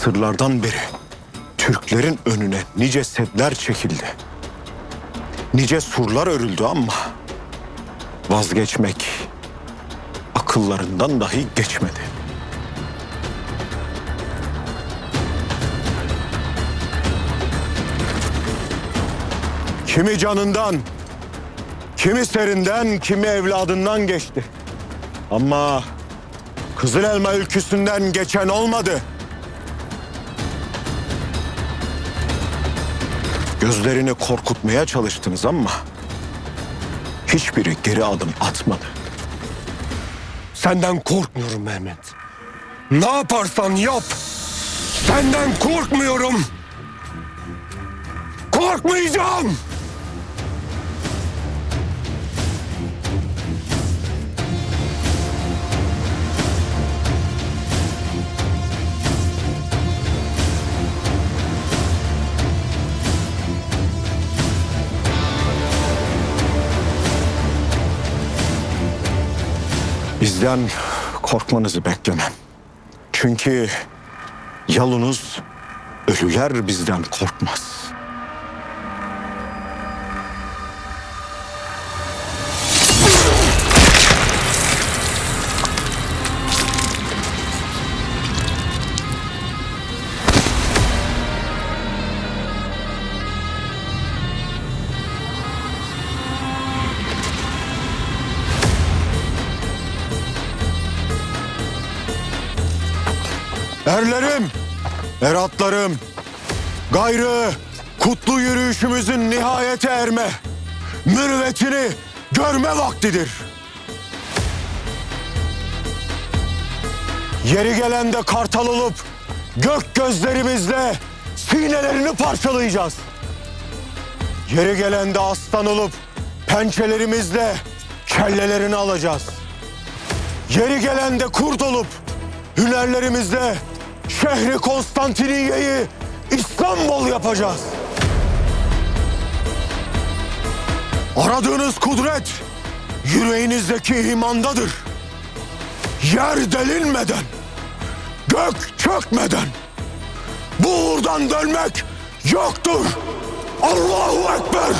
Asırlardan beri Türklerin önüne nice sedler çekildi. Nice surlar örüldü ama vazgeçmek akıllarından dahi geçmedi. Kimi canından, kimi serinden, kimi evladından geçti. Ama Kızıl Elma ülküsünden geçen olmadı. Gözlerini korkutmaya çalıştınız ama hiçbiri geri adım atmadı. Senden korkmuyorum Mehmet. Ne yaparsan yap. Senden korkmuyorum. Korkmayacağım. Bizden korkmanızı beklemem. Çünkü yalınız ölüler bizden korkmaz. Erlerim, eratlarım, gayrı kutlu yürüyüşümüzün nihayete erme, mürüvvetini görme vaktidir. Yeri gelende kartal olup gök gözlerimizle sinelerini parçalayacağız. Yeri gelende aslan olup pençelerimizle kellelerini alacağız. Yeri gelende kurt olup hünerlerimizle şehri Konstantiniyye'yi İstanbul yapacağız. Aradığınız kudret yüreğinizdeki imandadır. Yer delinmeden, gök çökmeden bu uğurdan dönmek yoktur. Allahu Ekber!